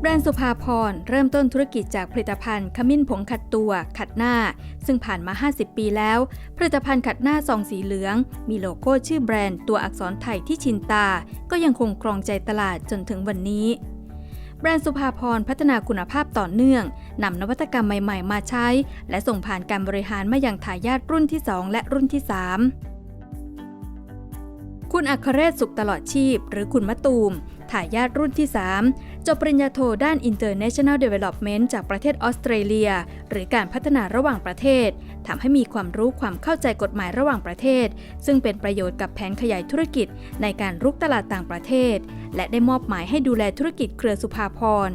แบรนด์สุภาพรเริ่มต้นธุรกิจจากผลิตภัณฑ์ขมิ้นผงขัดตัว ขัดหน้า ซึ่งผ่านมา 50 ปีแล้ว ผลิตภัณฑ์ขัดหน้าซองสีเหลือง มีโลโก้ชื่อแบรนด์ตัวอักษรไทยที่ชินตา ก็ยังคงครองใจตลาดจนถึงวันนี้ แบรนด์สุภาพรพัฒนาคุณภาพต่อเนื่องนำนวัตกรรมใหม่ ๆ มาใช้ และส่งผ่านการบริหารมาอยังทายาทรุ่นที่ 2 และรุ่นที่ 3คุณอัครเรศสุขตลอดชีพ หรือคุณมะตูมทายาทรุ่นที่ 3 จบปริญญาโทด้าน International Development จากประเทศออสเตรเลีย หรือการพัฒนาระหว่างประเทศทำให้มีความรู้ความเข้าใจกฎหมายระหว่างประเทศ ซึ่งเป็นประโยชน์กับแผนขยายธุรกิจในการรุกตลาดต่างประเทศ และได้มอบหมายให้ดูแลธุรกิจเครือสุภาพร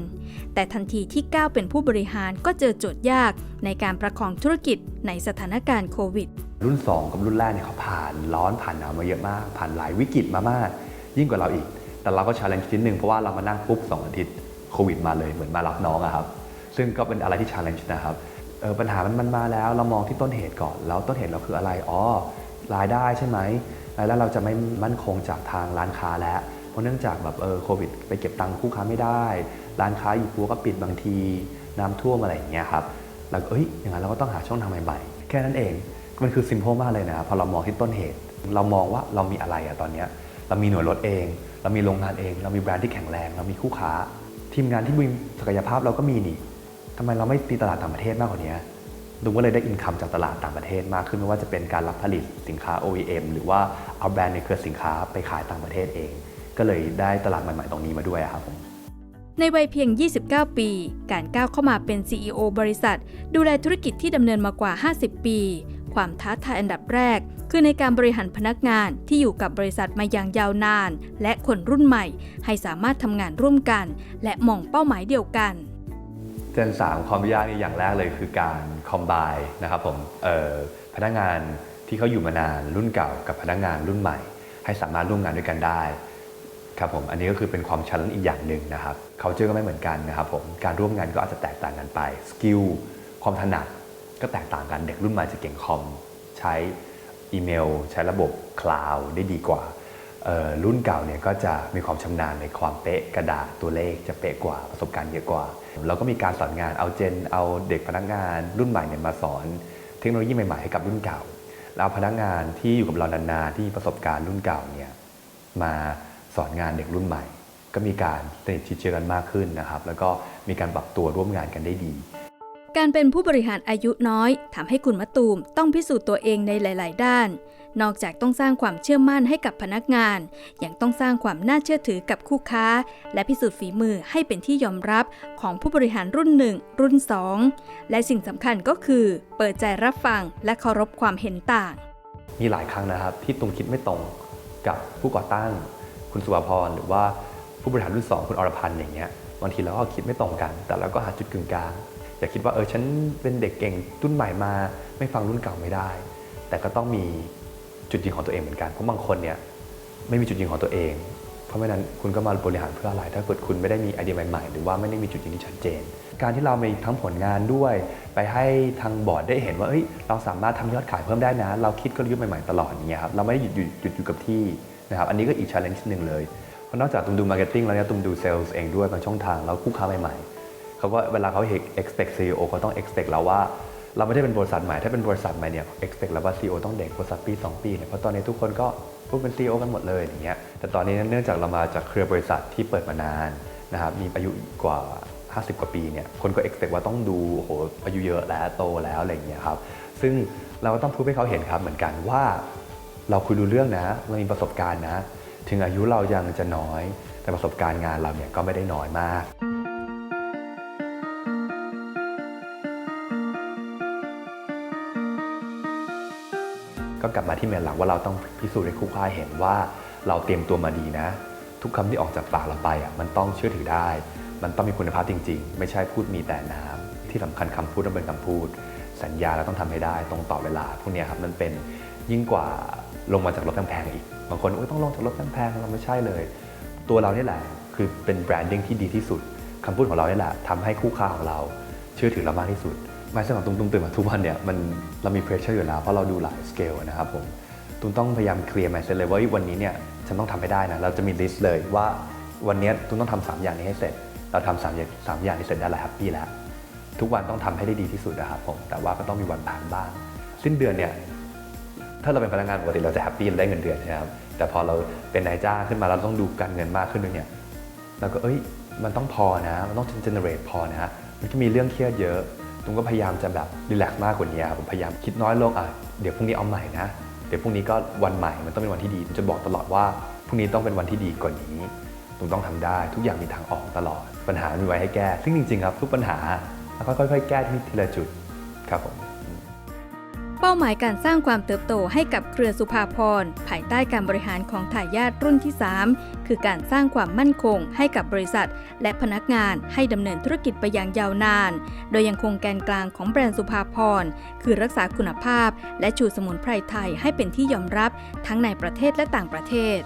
แต่ทันทีที่ก้าวเป็นผู้บริหารก็เจอโจทย์ยากในการประคองธุรกิจในสถานการณ์โควิด รุ่น 2 กับรุ่นแรกเนี่ยเขาผ่านร้อนผ่านหนาวมาเยอะมาก ผ่านหลายวิกฤตมามาก ยิ่งกว่าเราอีก แต่เราก็ชาเลนจ์นิดนึงเพราะว่าเรามานั่งปุ๊บ2อาทิตย์โควิดมาเลยเหมือนมารับน้องอะครับ ซึ่งก็เป็นอะไรที่ชาเลนจ์นะครับปัญหามันมันมาแล้วเรามองที่ต้นเหตุก่อน แล้วต้นเหตุเราคืออะไรอ๋อรายได้ใช่ไหมรายได้เราจะไม่มั่นคงจากทางร้านค้าแล้ว เพราะเนื่องจากแบบเออโควิด ไปเก็บตังค์คู่ค้าไม่ได้ ร้านค้าอยู่ปัวก็ปิดบางทีน้ำท่วมอะไรอย่างเงี้ยครับแล้วเอ้ยอย่างนั้นเราก็ต้องหาช่องทางใหม่ๆแค่นั้นเองมันคือซิม p พมากเลยนะพอเรามองที่ต้นเหตุ เรามองว่าเรามีอะไรอะตอนเนี้ย เรามีหน่วยรถเอง เรามีโรงงานเอง เรามีแบรนด์ที่แข็งแรง เรามีคู่ค้า ทีมงานที่มีศักยภาพเราก็มีนี่ทำไมเราไม่ตีตลาดต่างประเทศมากกว่านี้ดูก็เลยได้อินคัมจากตลาดต่างประเทศมากขึ้นไม่ว่าจะเป็นการรับผลิตสินค้า OEM หรือว่าเอาแบรนด์ในเครือสินค้าไปขายต่างประเทศเอง ก็เลยได้ตลาดใหม่ๆตรงนี้มาด้วยครับผมในวัยเพียง 29 ปี การก้าวเข้ามาเป็น CEO บริษัท ดูแลธุรกิจที่ดำเนินมากว่า 50 ปี ความท้าทายอันดับแรก คือในการบริหารพนักงานที่อยู่กับบริษัทมาอย่างยาวนาน และคนรุ่นใหม่ ให้สามารถทำงานร่วมกัน และมองเป้าหมายเดียวกันเจนสามความยากนี่อย่างแรกเลยคือการคอมไบนะครับผมพนักงานที่เขาอยู่มานานรุ่นเก่ากับพนักงานรุ่นใหม่ ให้สามารถร่วมงานด้วยกันได้ครับผมอันนี้ก็คือเป็นความชันอีกอย่างหนึ่งนะครับเขาเจอก็ไม่เหมือนกันนะครับผมการร่วมงานก็อาจจะแตกต่างกันไปสกิลความถนัด ก็แตกต่างกันเด็กรุ่นใหม่จะเก่งคอม ใช้อีเมล ใช้ระบบคลาวด์ได้ดีกว่ารุ่นเก่าเนี่ยก็จะมีความชำนาญในความเป๊ะกระดาษตัวเลขจะเป๊ะกว่าประสบการณ์เยอะกว่าเราก็มีการสอนงานเอาเจน เอาเด็กพนักงาน รุ่นใหม่เนี่ยมาสอน เทคโนโลยีใหม่ๆให้กับรุ่นเก่าแล้วพนักงานที่อยู่กับเรานานๆที่ประสบการณ์รุ่นเก่าเนี่ยมาสอนงานเด็กรุ่นใหม่ ก็มีการสนิทชิดเชื้อกันมากขึ้นนะครับ แล้วก็มีการปรับตัวร่วมงานกันได้ดี การเป็นผู้บริหารอายุน้อยทำให้คุณมะตูมต้องพิสูจน์ตัวเองในหลาย ๆ ด้าน นอกจากต้องสร้างความเชื่อมั่นให้กับพนักงาน ยังต้องสร้างความน่าเชื่อถือกับคู่ค้า และพิสูจน์ฝีมือให้เป็นที่ยอมรับของผู้บริหารรุ่น 1 รุ่น 2 และสิ่งสำคัญก็คือ เปิดใจรับฟังและเคารพความเห็นต่าง มีหลายครั้งนะครับที่ตุงคิดไม่ตรงกับผู้ก่อตั้ง คุณสุภาพรหรือว่าผู้บริหารรุ่นสองคุณอรพันธ์อย่างเงี้ยบางทีเราก็คิดไม่ตรงกัน แต่เราก็หาจุดกึ่งกลาง อย่าคิดว่าเออฉันเป็นเด็กเก่งรุ่นใหม่มา ไม่ฟังรุ่นเก่าไม่ได้ แต่ก็ต้องมีจุดยืนของตัวเองเหมือนกันเพราะบางคนเนี่ยไม่มีจุดยืนของตัวเอง เพราะไม่นั้นคุณก็มาบริหารเพื่ออะไร ถ้าเกิดคุณไม่ได้มีไอเดียใหม่ๆ หรือว่าไม่ได้มีจุดยืนที่ชัดเจน การที่เรามีทั้งผลงานด้วย ไปให้ทางบอร์ดได้เห็นว่าเอ้ยเราสามารถทำยอดขายเพิ่มได้นะ เราคิดกลยุทธ์ใหม่ๆตลอดอย่างเงี้ยครับเราไม่ได้หยุดหยุดอยู่กับที่นะครับอันนี้ก็อีก challenge หนึ่งเลยเพราะนอกจากตุ้มดู marketing แล้วเนี่ยตุมดู sales เองด้วยบางช่องทางแล้วคู่ค้าใหม่ๆ เขาก็เวลาเขาเห็น expect CEO เขาต้อง expect เราว่า เราไม่ได้เป็นบริษัทใหม่ถ้าเป็นบริษัทใหม่เนี่ย expect แล้วว่า CEO ต้องเด็กบริษัทปี 2 ปีเนี่ยเพราะตอนนี้ทุกคนก็พูดเป็น CEO กันหมดเลยอย่างเงี้ยแต่ตอนนี้เนื่องจากเรามาจากเครือบริษัทที่เปิดมานานนะครับมีอายุกว่า 50 กว่าปีเนี่ยคนก็ expect ว่าต้องดูโอ้โหอายุเยอะแล้วโตแล้วอะไรอย่างเงี้ยครับซึ่งเราก็ต้องพูดให้เขาเห็นครับเหมือนกันว่า เราคุยรู้เรื่องนะเรามีประสบการณ์นะ ถึงอายุเรายังจะน้อย แต่ประสบการณ์งานเราเนี่ยก็ไม่ได้น้อยมาก ก็กลับมาที่เมนหลักว่าเราต้องพิสูจน์ให้คู่ค้าเห็นว่าเราเตรียมตัวมาดีนะ ทุกคำที่ออกจากปากเราไปอะมันต้องเชื่อถือได้ มันต้องมีคุณภาพจริง ๆ ไม่ใช่พูดมีแต่น้ำที่สำคัญคำพูดต้องเป็นคำพูด สัญญาเราต้องทำให้ได้ตรงต่อเวลา พวกนี้ครับมันเป็นยิ่งกว่าลงมาจากรถแพงๆอีกบางคนต้องลงจากรถแพงๆเราไม่ใช่เลย ตัวเรานี่แหละคือเป็นแบรนดิ้งที่ดีที่สุดคำพูดของเรานี่แหละทำให้คู่ค้าของเรา เชื่อถือเรามากที่สุด ไม่สำหรับตุ้มตุ้มตื่นมาทุกวันเนี่ยมันเรามีเพรสเชอร์อยู่แล้วเพราะเราดูหลายสเกลนะครับผมตุ้มต้องพยายามเคลียร์ไมเซ็ตเลยว่าวันนี้เนี่ยฉันต้องทำให้ได้นะเราจะมีลิสต์เลยว่าวันนี้ตุ้มต้องทำสามอย่างนี้ให้เสร็จ เราทำสามอย่างสามอย่างนี้เสร็จได้แล้วแฮปปี้แล้วทุกวันต้องทำให้ได้ดีที่สุดนะครับผมแต่ว่าก็ต้องมีวันพักบ้างสิ้นเดือนเนี่ยถ้าเราเป็นพนักงานปกติเราจะแฮปปี้เราได้เงินเดือนนะครับแต่พอเราเป็นนายจ้างขึ้นมาเราต้องดูการเงินมากขึ้นด้วยเนี่ยเราก็เอ้ยมันต้องพอนะ มันต้อง generate พอนะมันจะมีเรื่องเครียดเยอะ ตุ้มก็พยายามจะแบบรีแลกซ์มากกว่านี้ครับผมพยายามคิดน้อยลงอะเดี๋ยวพรุ่งนี้เอาใหม่นะ เดี๋ยวพรุ่งนี้ก็วันใหม่มันต้องเป็นวันที่ดีตุมจะบอกตลอดว่าพรุ่งนี้ต้องเป็นวันที่ดีกว่านี้ตุ้มต้องทำได้ ทุกอย่างมีทางออกตลอด ปัญหามีไว้ให้แก้ ซึ่งจริงๆครับทุกปัญหาแล้วค่อยๆแก้ที่ทีละจุดครับผม เป้าหมายการสร้างความเติบโตให้กับเครือสุภาพรภายใต้การบริหารของทายาทรุ่นที่ 3 คือการสร้างความมั่นคงให้กับบริษัท และพนักงานให้ดำเนินธุรกิจไปอย่างยาวนาน โดยยังคงแกนกลางของแบรนด์สุภาพรคือรักษาคุณภาพ และชูสมุนไพรไทยให้เป็นที่ยอมรับทั้งในประเทศและต่างประเทศ